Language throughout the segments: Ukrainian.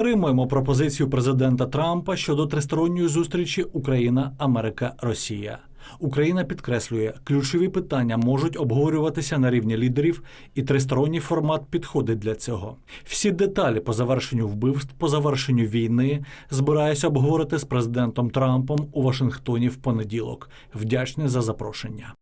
Підтримуємо пропозицію президента Трампа щодо тристоронньої зустрічі Україна, Америка, Росія. Україна підкреслює, ключові питання можуть обговорюватися на рівні лідерів, і тристоронній формат підходить для цього. Всі деталі по завершенню вбивств, по завершенню війни збираюся обговорити з президентом Трампом у Вашингтоні в понеділок. Вдячний за запрошення.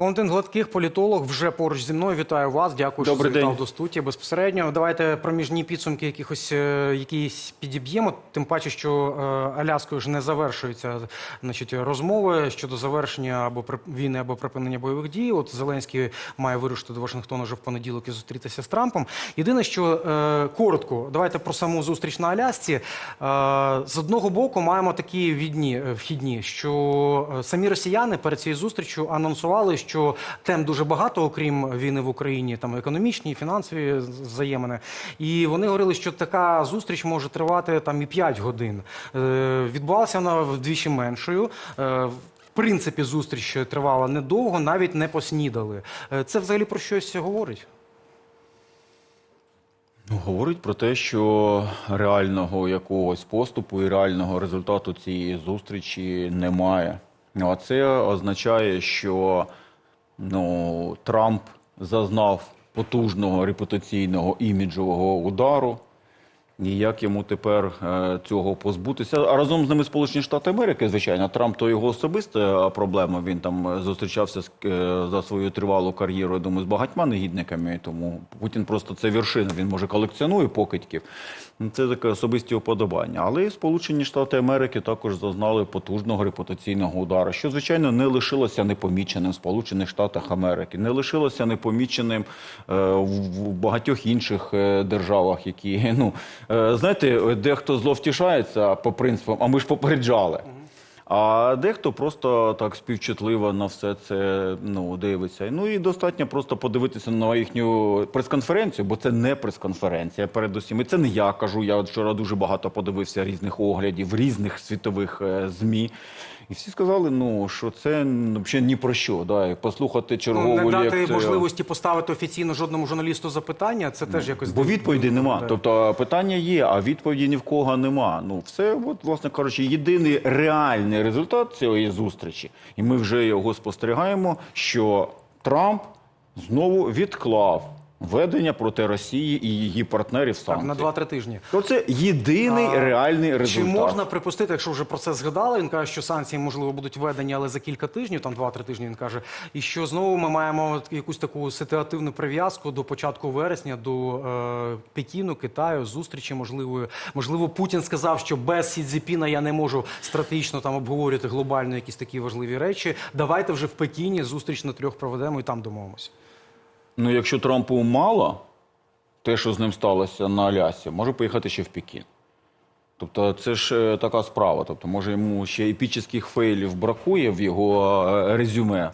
Валентин Гладких, політолог, вже поруч зі мною. Вітаю вас. Дякую, що Добрий завітав день. до студії безпосередньо. Давайте проміжні підсумки якихось е, якісь підіб'ємо. Тим паче, що е, Аляскою ж не завершуються значить, розмови щодо завершення або війни, або припинення бойових дій. От Зеленський має вирушити до Вашингтона вже в понеділок і зустрітися з Трампом. Єдине, що е, коротко, давайте про саму зустріч на Алясці. З одного боку, маємо такі відні вхідні, що самі росіяни перед цією зустрічю анонсували, що тем дуже багато, окрім війни в Україні, там економічні, фінансові взаємини. І вони говорили, що така зустріч може тривати там і 5 годин. Е, відбувалася вона вдвічі меншою. Е, в принципі, зустріч тривала недовго, навіть не поснідали. Е, Це взагалі про щось говорить? Ну, Говорить про те, що реального якогось поступу і реального результату цієї зустрічі немає. А це означає, що ну, Трамп зазнав потужного репутаційного іміджового удару. І як йому тепер е, цього позбутися? А разом з ними Сполучені Штати Америки, звичайно, Трамп то його особиста проблема. Він там е, зустрічався е, за свою тривалу кар'єру, я думаю, з багатьма негідниками. Тому Путін просто це вершина. Він може колекціонує покидьків. Ну, Це таке особисті уподобання. Але і Сполучені Штати Америки також зазнали потужного репутаційного удару, що звичайно не лишилося непоміченим в Сполучених Штатах Америки, не лишилося непоміченим е, в багатьох інших е, державах, які ну е, знаєте, дехто зловтішається по принципам, а ми ж попереджали. А дехто просто так співчутливо на все це ну, дивиться. Ну і достатньо просто подивитися на їхню прес-конференцію, бо це не прес-конференція. Передусім, і це не я кажу. Я вчора дуже багато подивився різних оглядів, різних світових е, змі. І всі сказали, ну що це ну, взагалі ні про що. Да? Послухати чергову Ну, не дати лекцію. можливості поставити офіційно жодному журналісту запитання, це теж якось Бо відповіді нема. Да. Тобто питання є, а відповіді ні в кого нема. Ну все, от, власне кажучи, єдиний реальний результат цієї зустрічі, і ми вже його спостерігаємо, що Трамп знову відклав ведення проти Росії і її партнерів Так, на 2-3 тижні. То це єдиний А, реальний Чи можна припустити, якщо вже про це згадали, він каже, що санкції можливо будуть введені, але за кілька тижнів, там 2-3 тижні він каже, і що знову ми маємо якусь таку ситуативну прив'язку до початку вересня, до е, Пекіну, Китаю, зустрічі можливої. Можливо, Путін сказав, що без Сі Цзіпіна я не можу стратегічно там обговорювати глобально якісь такі важливі речі. Давайте вже в Пекіні зустріч на трьох проведемо і там домовимося. Ну, якщо Трампу мало, те, що з ним сталося на Алясі, може поїхати ще в Пекін. Тобто це ж е, така справа. Тобто, може, йому ще епічних фейлів бракує в його е, резюме.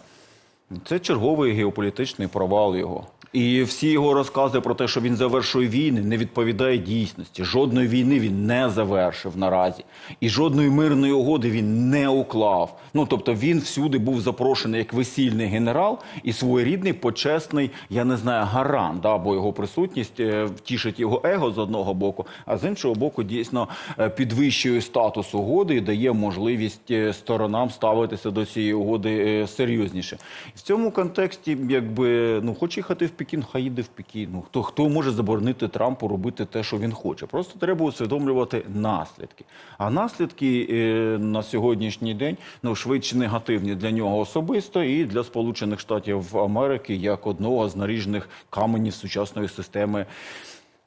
Це черговий геополітичний провал його. І всі його розкази про те, що він завершує війни, не відповідає дійсності. Жодної війни він не завершив наразі. І жодної мирної угоди він не уклав. Ну тобто він всюди був запрошений як весільний генерал і своєрідний почесний, я не знаю, гарант, да, бо його присутність е, втішить його его з одного боку, а з іншого боку, дійсно е, підвищує статус угоди і дає можливість е, сторонам ставитися до цієї угоди е, серйозніше. В цьому контексті, якби ну хоче їхати в Пекін, хай їде в Пекін. Ну хто хто може заборонити Трампу робити те, що він хоче? Просто треба усвідомлювати наслідки. А наслідки е, на сьогоднішній день ну швидше негативні для нього особисто і для Сполучених Штатів Америки як одного з наріжних каменів сучасної системи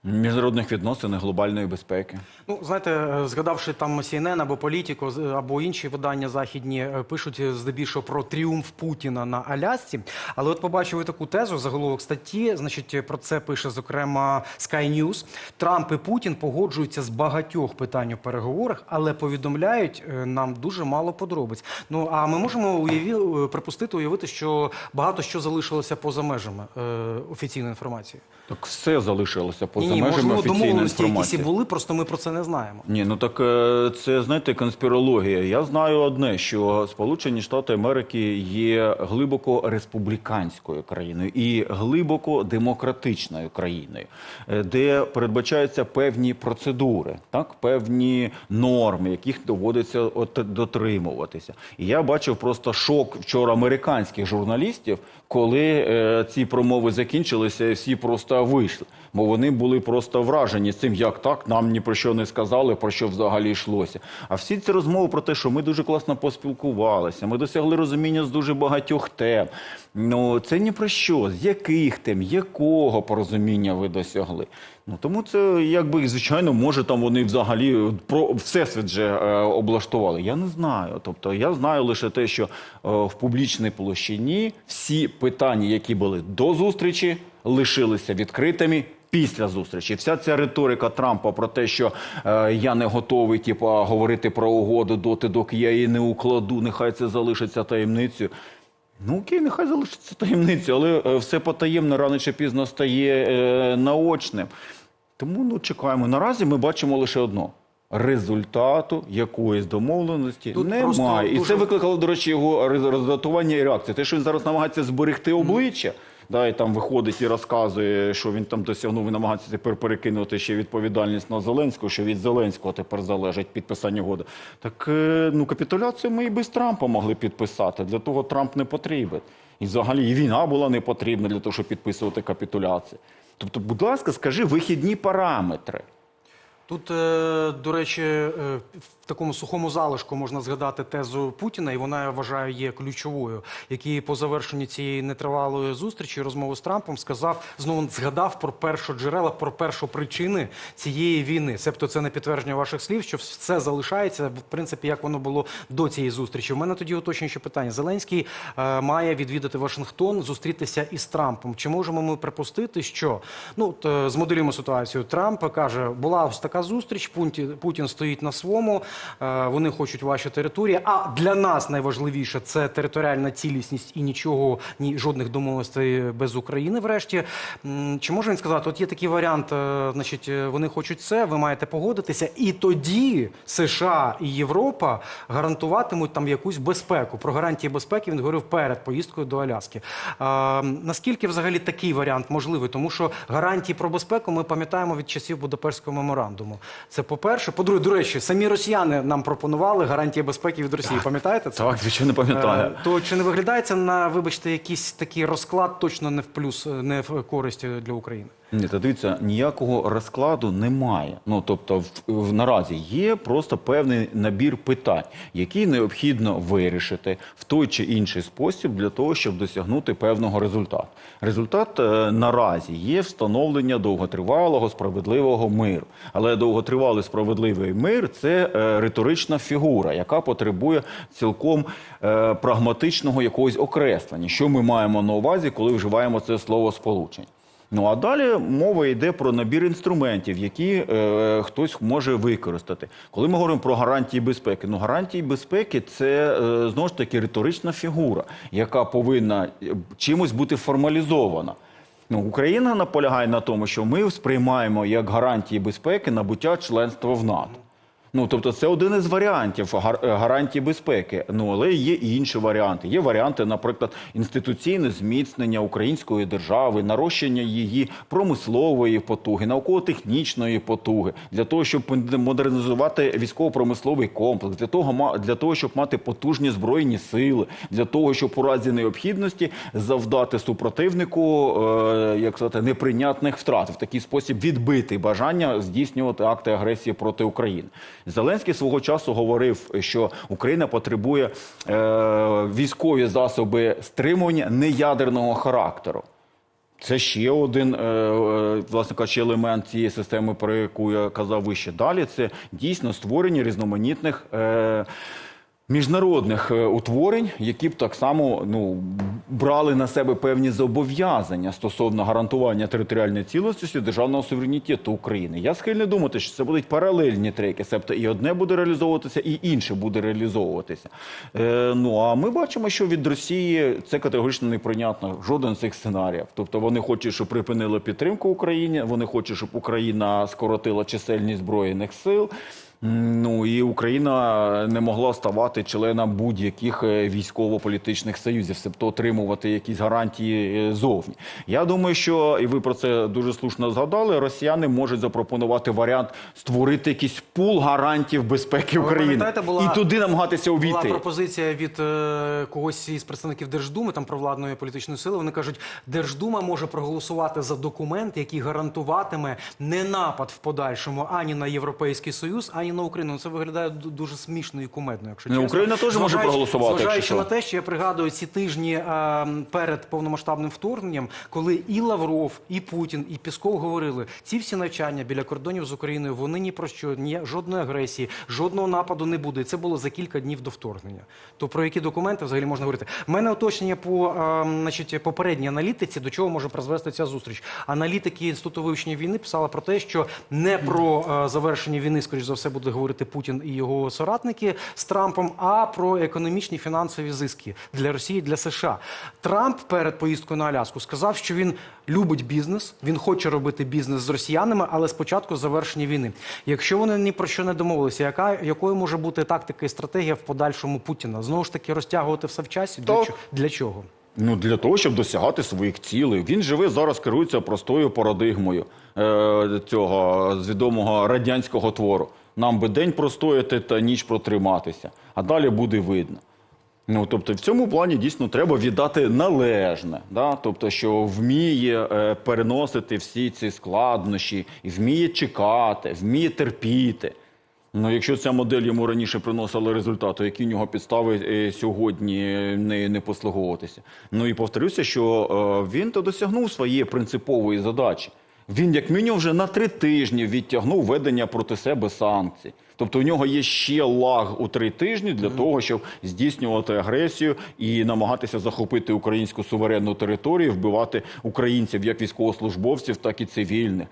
міжнародних відносин і глобальної безпеки. Ну, знаєте, згадавши там CNN або Політіко з- або інші видання західні е, пишуть е, здебільшого про тріумф Путіна на Алясці. Але от побачили таку тезу, заголовок статті. Значить, про це пише зокрема Sky News. Трамп і Путін погоджуються з багатьох питань у переговорах, але повідомляють е, нам дуже мало подробиць. Ну а ми можемо уяві... припустити, уявити, що багато що залишилося поза межами е, офіційної інформації. Так все залишилося поза За ні, межами можливо, офіційної домовленості якісь і інформації. були, просто ми про це не знаємо. Ні, ну так е, це знаєте конспірологія. Я знаю одне, що Сполучені Штати Америки є глибоко республіканською країною і глибоко демократичною країною, е, де передбачаються певні процедури, так певні норми, яких доводиться от дотримуватися. І я бачив просто шок вчора американських журналістів, коли е, ці промови закінчилися, всі просто вийшли. Бо вони були просто вражені цим, як так, нам ні про що не сказали, про що взагалі йшлося. А всі ці розмови про те, що ми дуже класно поспілкувалися, ми досягли розуміння з дуже багатьох тем. Ну це ні про що, з яких тем, якого порозуміння ви досягли. Ну тому це якби звичайно, може там вони взагалі про всесвіт же е, облаштували. Я не знаю. Тобто я знаю лише те, що е, в публічній площині всі питання, які були до зустрічі, лишилися відкритими. Після зустрічі вся ця риторика Трампа про те, що е, я не готовий, типу, говорити про угоду доти, доки я її не укладу, нехай це залишиться таємницею. Ну окей, нехай залишиться таємницею, але е, все потаємне рано чи пізно стає е, наочним. Тому ну чекаємо. Наразі ми бачимо лише одно. Результату якоїсь домовленості Тут немає. І дуже- це викликало, до речі, його роздатування роздратування і реакцію. Те, що він зараз намагається зберегти обличчя, да, і там виходить і розказує, що він там досягнув і намагається тепер перекинути ще відповідальність на Зеленського, що від Зеленського тепер залежить підписання угоди. Так е, ну капітуляцію ми і без Трампа могли підписати. Для того Трамп не потрібен. І взагалі і війна була не потрібна для того, щоб підписувати капітуляцію. Тобто, будь ласка, скажи вихідні параметри. Тут, е, до речі, е, такому сухому залишку можна згадати тезу Путіна, і вона я вважаю є ключовою, який по завершенні цієї нетривалої зустрічі розмови з Трампом сказав, знову згадав про першоджерела, про першопричини цієї війни. Себто це не підтвердження ваших слів, що все залишається в принципі, як воно було до цієї зустрічі. У мене тоді уточнююче питання. Зеленський е, має відвідати Вашингтон, зустрітися із Трампом. Чи можемо ми припустити, що ну е, змоделюємо ситуацію? Трамп каже, була ось така зустріч. Путін, Путін стоїть на своєму. Е, Вони хочуть ваші території. А для нас найважливіше це територіальна цілісність і нічого, ні жодних домовленостей без України. Врешті чи може він сказати, от є такий варіант, е, значить, е, вони хочуть це, ви маєте погодитися, і тоді США і Європа гарантуватимуть там якусь безпеку. Про гарантії безпеки він говорив перед поїздкою до Аляски. А, наскільки взагалі такий варіант можливий? Тому що гарантії про безпеку ми пам'ятаємо від часів Будапештського меморандуму. Це по-перше. По-друге, до речі, самі росіяни нам пропонували гарантії безпеки від Росії. Пам'ятаєте це? Так, звичайно, пам'ятаю. Е, То чи не виглядає це на, вибачте, якийсь такий розклад точно не в плюс, е, не в користь е, для України? Ні, та дивіться, ніякого розкладу немає. Ну тобто, в, в наразі є просто певний набір питань, які необхідно вирішити в той чи інший спосіб для того, щоб досягнути певного результату. Результат е, наразі є встановлення довготривалого справедливого миру. Але довготривалий справедливий мир це е, риторична фігура, яка потребує цілком е, прагматичного якогось окреслення. Що ми маємо на увазі, коли вживаємо це слово сполучення? Ну а далі мова йде про набір інструментів, які е, хтось може використати. Коли ми говоримо про гарантії безпеки, ну гарантії безпеки це е, знову ж таки риторична фігура, яка повинна е, чимось бути формалізована. Ну, Україна наполягає на тому, що ми сприймаємо як гарантії безпеки набуття членства в НАТО. Ну, тобто, це один із варіантів е, безпеки. Ну, але є і інші варіанти. Є варіанти, наприклад, інституційне зміцнення української держави, нарощення її промислової потуги, науково-технічної потуги, для того, щоб модернізувати військово-промисловий комплекс, для того, для того, щоб мати потужні збройні сили, для того, щоб у разі необхідності завдати супротивнику, е, як сказати, неприйнятних втрат, в такий спосіб відбити бажання здійснювати акти агресії проти України. Зеленський свого часу говорив, що Україна потребує е, військові засоби стримування неядерного характеру. Це ще один, е, е, власне кажучи, елемент цієї системи, про яку я казав вище. Далі це дійсно створення різноманітних. Е, міжнародних утворень, які б так само ну, брали на себе певні зобов'язання стосовно гарантування територіальної цілісності державного суверенітету України. Я схильний думати, що це будуть паралельні треки, себто і одне буде реалізовуватися, і інше буде реалізовуватися. Е, ну а ми бачимо, що від Росії це категорично неприйнятно. Жоден з цих сценаріїв. Тобто вони хочуть, щоб припинили підтримку Україні, вони хочуть, щоб Україна скоротила чисельність збройних сил. Ну і Україна не могла ставати членом будь-яких е, військово-політичних союзів, себто отримувати якісь гарантії е, зовні. Я думаю, що і ви про це дуже слушно згадали. Росіяни можуть запропонувати варіант створити якийсь пул гарантів безпеки України була- і туди намагатися Була увійти. пропозиція від е, когось із представників Держдуми, там провладної політичної сили. Вони кажуть, Держдума може проголосувати за документ, який гарантуватиме не напад в подальшому ані на Європейський Союз, ані на Україну. Ну, Це виглядає дуже смішно і кумедно. Якщо Ну, чесно. Україна теж може проголосувати, Зважаючи на те, що я пригадую ці тижні е, перед повномасштабним вторгненням, коли і Лавров, і Путін, і Пісков говорили, ці всі навчання біля кордонів з Україною вони ні про що, ні жодної агресії, жодного нападу не буде. І це було за кілька днів до вторгнення. То про які документи взагалі можна говорити? У мене уточнення по значить, попередній аналітиці, до чого може призвести ця зустріч. Аналітики інституту вивчення війни писали про те, що не про завершення війни, скоріш за все, буде говорити Путін і його соратники з Трампом, а про економічні фінансові зиски для Росії, для США. Трамп перед поїздкою на Аляску сказав, що він любить бізнес, він хоче робити бізнес з росіянами, але спочатку завершення війни. Якщо вони ні про що не домовилися, яка якою може бути тактика і стратегія в подальшому Путіна? Знову ж таки, розтягувати все в часі? Для, для чого? Ну для того, щоб досягати своїх цілей. Він живе зараз, керується простою парадигмою е, цього відомого радянського твору. Нам би день простояти та ніч протриматися, а далі буде видно. Ну, тобто, в цьому плані дійсно треба віддати належне, да? тобто, що вміє е, переносити всі ці складнощі, і вміє чекати, вміє терпіти. Ну, якщо ця модель йому раніше приносила результати, які в нього підстави е, сьогодні не, не послуговуватися. Ну і повторюся, що е, він то досягнув своєї принципової задачі. Він, як мінімум, вже на три тижні відтягнув ведення проти себе санкцій. Тобто у нього є ще лаг у три тижні для того, щоб здійснювати агресію і намагатися захопити українську суверенну територію, вбивати українців як військовослужбовців, так і цивільних.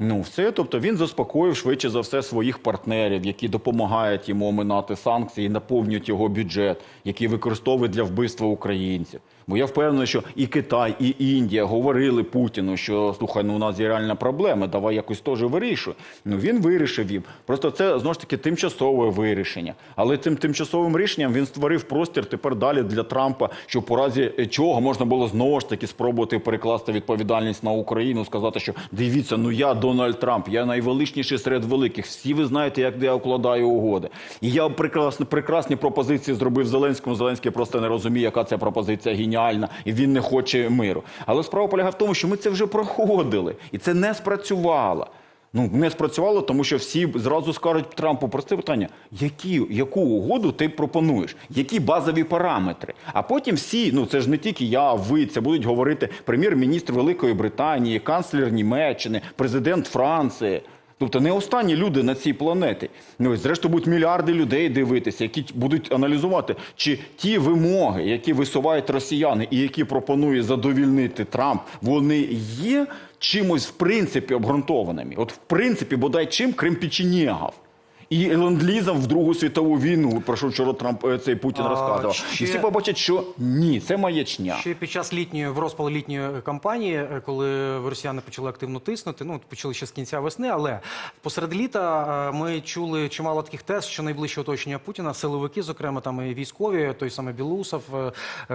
Ну, все, тобто він заспокоїв швидше за все своїх партнерів, які допомагають йому оминати санкції, і наповнюють його бюджет, який використовують для вбивства українців. Бо я впевнений, що і Китай, і Індія говорили Путіну, що слухай, ну у нас є реальна проблема, давай якось теж вирішуй. Ну він вирішив їм. Просто це знову ж таки тимчасове вирішення. Але цим тимчасовим рішенням він створив простір тепер далі для Трампа, що по разі чого можна було знову ж таки спробувати перекласти відповідальність на Україну, сказати, що дивіться, ну я Дональд Трамп, я найвеличніший серед великих. Всі ви знаєте, як я укладаю угоди. І я прекрасні, прекрасні пропозиції зробив Зеленському. Зеленський просто не розуміє, яка ця пропозиція геніальна, і він не хоче миру. Але справа полягає в тому, що ми це вже проходили, і це не спрацювало. Ну, не спрацювало, тому що всі зразу скажуть Трампу просте питання: які, яку угоду ти пропонуєш? Які базові параметри? А потім всі, ну це ж не тільки я, ви, це будуть говорити прем'єр-міністр Великої Британії, канцлер Німеччини, президент Франції. Тобто не останні люди на цій планеті. Ну, зрештою будуть мільярди людей дивитися, які будуть аналізувати, чи ті вимоги, які висувають росіяни і які пропонує задовільнити Трамп, вони є чимось в принципі обґрунтованими. От в принципі, бодай чим, крім печенєгів. І ленд-лізом в Другу світову війну, про що вчора Трамп е, цей Путін А, розказував. ще- І всі побачать, що ні, це маячня. Ще під час літньої в розпал літньої кампанії, е, коли росіяни почали активно тиснути, ну почали ще з кінця весни, але посеред літа е, ми чули чимало таких тез, що найближче оточення Путіна, силовики, зокрема там і військові, той самий Білусов,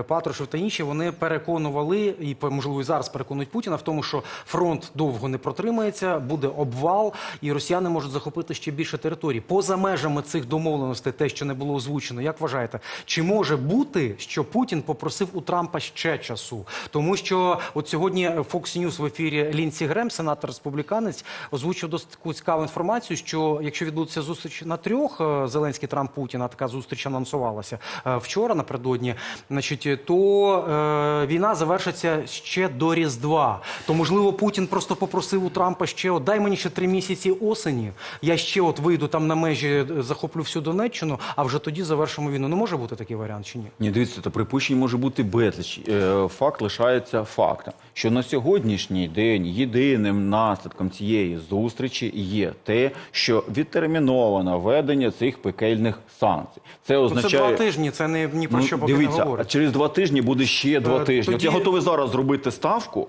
Патрушев та інші, вони переконували і можливо і зараз переконують Путіна в тому, що фронт довго не протримається, буде обвал, і росіяни можуть захопити ще більше територій. Поза межами цих домовленостей, те, що не було озвучено, як вважаєте, чи може бути, що Путін попросив у Трампа ще часу? Тому що от сьогодні Fox News в ефірі Лінсі Грем, сенатор республіканець, озвучив досить цікаву інформацію, що якщо відбудеться зустріч на трьох е, Зеленський Трамп Путін, а така зустріч анонсувалася е, вчора напередодні, значить, то е, війна завершиться ще до Різдва. То можливо Путін просто попросив у Трампа ще от, дай мені ще три місяці осені. Я ще от вийду там на на межі е, захоплю всю Донеччину, а вже тоді завершимо війну. Не може бути такий варіант чи ні? Ні, дивіться, та припущень може бути безліч. Е, Факт лишається фактом, що на сьогоднішній день єдиним наслідком цієї зустрічі є те, що відтерміновано введення цих пекельних санкцій. Це Ну, Це означає два тижні. Це не ні про Ну, що поки не дивіться, говорить. через два тижні буде ще два Е, тижні. От я готовий зараз зробити ставку.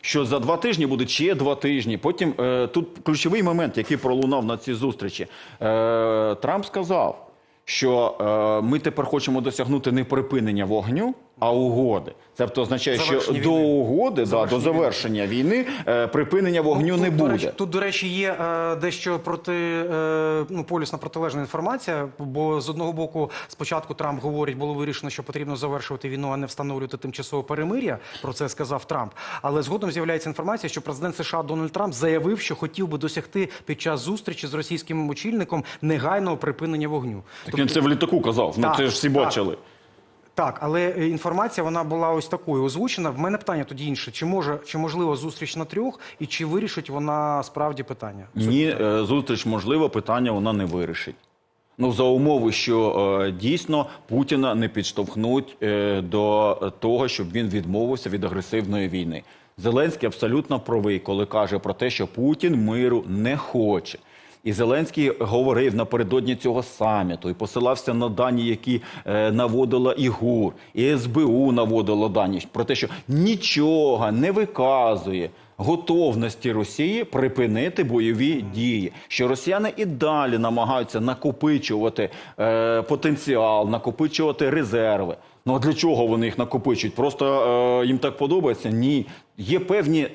Що за два тижні буде ще два тижні. Потім е, тут ключовий момент, який пролунав на цій зустрічі. Е, Трамп сказав, що е, ми тепер хочемо досягнути не припинення вогню, а угоди. Це означає, що Завершення до угоди, да, до Завершення війни е, припинення вогню не тут, до буде. речі, тут, до речі, є е, дещо проти е, ну, полюсна протилежна інформація. Бо з одного боку, спочатку Трамп говорить, було вирішено, що потрібно завершувати війну, а не встановлювати тимчасове перемир'я. Про це сказав Трамп. Але згодом з'являється інформація, що президент США Дональд Трамп заявив, що хотів би досягти під час зустрічі з російським очільником негайного припинення вогню. Так він це в літаку казав. Ну Так, це ж всі так. бачили. Так, але е, інформація вона була ось такою озвучена. В мене питання тоді інше: чи може чи можливо зустріч на трьох, і чи вирішить вона справді питання? Ні, е, зустріч можлива, питання вона не вирішить. Ну, за умови, що е, дійсно Путіна не підштовхнуть е, до того, щоб він відмовився від агресивної війни. Зеленський абсолютно правий, коли каже про те, що Путін миру не хоче. І Зеленський говорив напередодні цього саміту і посилався на дані, які е, наводила і ГУР, і СБУ наводило дані про те, що нічого не виказує готовності Росії припинити бойові дії, що росіяни і далі намагаються накопичувати е, потенціал, накопичувати резерви. Ну а для чого вони їх накопичують? Просто е, їм так подобається? Ні. Є певні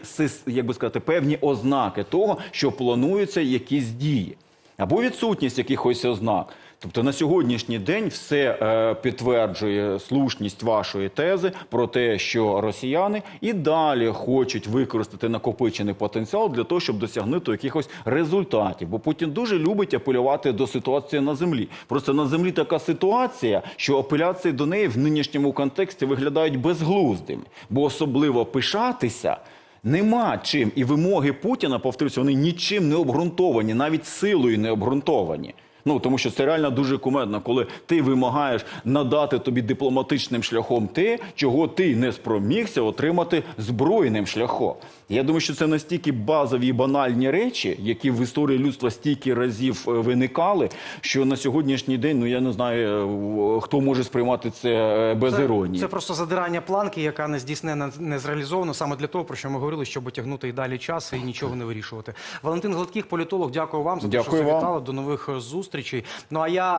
як би сказати, певні ознаки того, що плануються якісь дії або відсутність якихось ознак. Тобто на сьогоднішній день все е, підтверджує слушність вашої тези про те, що росіяни і далі хочуть використати накопичений потенціал для того, щоб досягнути якихось результатів. Бо Путін дуже любить апелювати до ситуації на землі. Просто на землі така ситуація, що апеляції до неї в нинішньому контексті виглядають безглуздими, бо особливо пишатися. Нема чим. І вимоги Путіна, повторюся, вони нічим не обґрунтовані, навіть силою не обґрунтовані. Ну тому що це реально дуже кумедно, коли ти вимагаєш надати тобі дипломатичним шляхом те, чого ти не спромігся отримати збройним шляхом. Я думаю, що це настільки базові і банальні речі, які в історії людства стільки разів е, виникали, що на сьогоднішній день, ну я не знаю, е, хто може сприймати це е, без Це, іронії. це просто задирання планки, яка не здійснена, не зреалізована саме для того, про що ми говорили, щоб тягнути і далі час і нічого не вирішувати. Валентин Гладких, політолог, дякую вам за те, що завітали. До нових е, зустрічей. Ну а я.